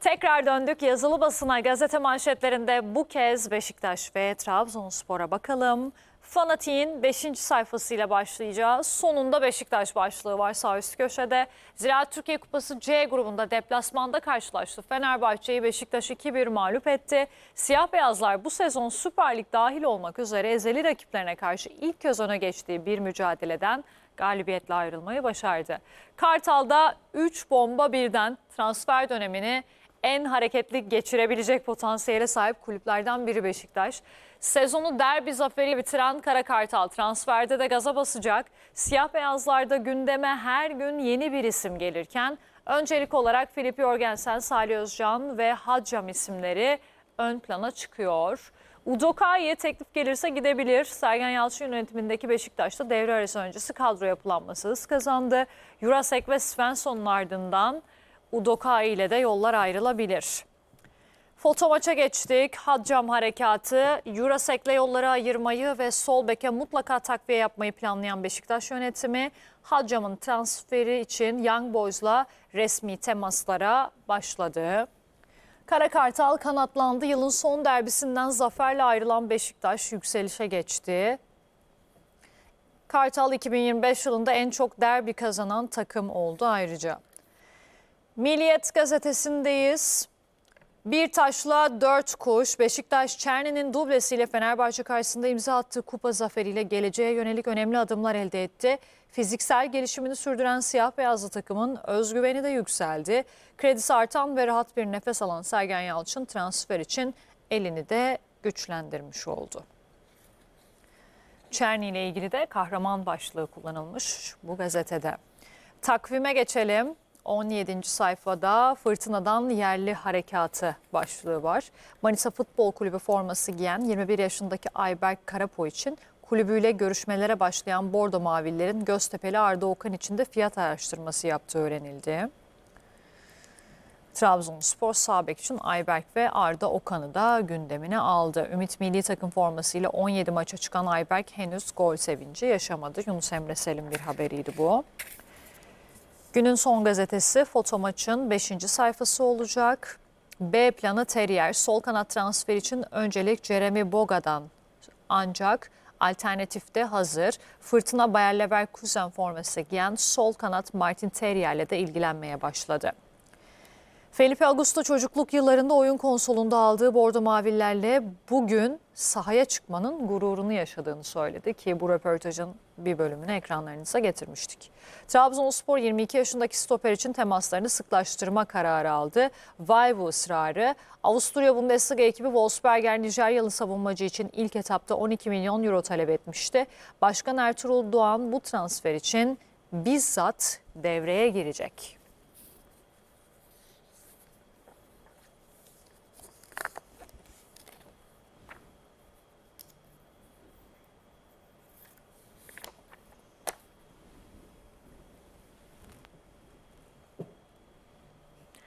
Tekrar döndük yazılı basına gazete manşetlerinde bu kez Beşiktaş ve Trabzonspor'a bakalım. Fanatik'in 5. sayfasıyla başlayacağız. Sonunda Beşiktaş başlığı var sağ üst köşede. Ziraat Türkiye Kupası C grubunda deplasmanda karşılaştı. Fenerbahçe'yi Beşiktaş 2-1 mağlup etti. Siyah beyazlar bu sezon Süper Lig dahil olmak üzere ezeli rakiplerine karşı ilk kez öne geçtiği bir mücadeleden galibiyetle ayrılmayı başardı. Kartal'da 3 bomba birden transfer dönemini en hareketli geçirebilecek potansiyele sahip kulüplerden biri Beşiktaş. Sezonu derbi zaferiyle bitiren Kara Kartal transferde de gaza basacak. Siyah beyazlarda gündeme her gün yeni bir isim gelirken öncelik olarak Filip Jorgensen, Salih Özcan ve Hacam isimleri ön plana çıkıyor. Udoka'ya teklif gelirse gidebilir. Sergen Yalçın yönetimindeki Beşiktaş'ta devre arası öncesi kadro yapılanması hız kazandı. Jurasek ve Svensson'un ardından Udoka ile de yollar ayrılabilir. Foto maça geçtik. Haccam harekatı, Jurasek'le yolları ayırmayı ve sol beke mutlaka takviye yapmayı planlayan Beşiktaş yönetimi Haccam'ın transferi için Young Boys'la resmi temaslara başladı. Kara Kartal kanatlandı. Yılın son derbisinden zaferle ayrılan Beşiktaş yükselişe geçti. Kartal 2025 yılında en çok derbi kazanan takım oldu ayrıca. Milliyet gazetesindeyiz. Bir taşla dört kuş. Beşiktaş Çerni'nin dublesiyle Fenerbahçe karşısında imza attığı kupa zaferiyle geleceğe yönelik önemli adımlar elde etti. Fiziksel gelişimini sürdüren siyah beyazlı takımın özgüveni de yükseldi. Kredisi artan ve rahat bir nefes alan Sergen Yalçın transfer için elini de güçlendirmiş oldu. Çerni ile ilgili de kahraman başlığı kullanılmış bu gazetede. Takvime geçelim. 17. sayfada fırtınadan yerli harekatı başlığı var. Manisa Futbol Kulübü forması giyen 21 yaşındaki Ayberk Karapo için kulübüyle görüşmelere başlayan Bordo Mavillerin Göztepe'li Arda Okan için de fiyat araştırması yaptığı öğrenildi. Trabzonspor sağ bek için Ayberk ve Arda Okan'ı da gündemine aldı. Ümit Milli Takım formasıyla 17 maça çıkan Ayberk henüz gol sevinci yaşamadı. Yunus Emre Selim bir haberiydi bu. Günün son gazetesi foto maçın 5. sayfası olacak. B planı Terrier sol kanat transfer için öncelik Jeremy Boga'dan ancak alternatifte hazır. Fırtına Bayer Leverkusen forması giyen sol kanat Martin Terrier'le de ilgilenmeye başladı. Felipe Augusto çocukluk yıllarında oyun konsolunda aldığı Bordo Mavilerle bugün sahaya çıkmanın gururunu yaşadığını söyledi ki bu röportajın bir bölümünü ekranlarınıza getirmiştik. Trabzonspor 22 yaşındaki stoper için temaslarını sıklaştırma kararı aldı. Vay bu ısrarı. Avusturya Bundesliga ekibi Wolfsberger Nijeryalı savunmacı için ilk etapta 12 milyon euro talep etmişti. Başkan Ertuğrul Doğan bu transfer için bizzat devreye girecek.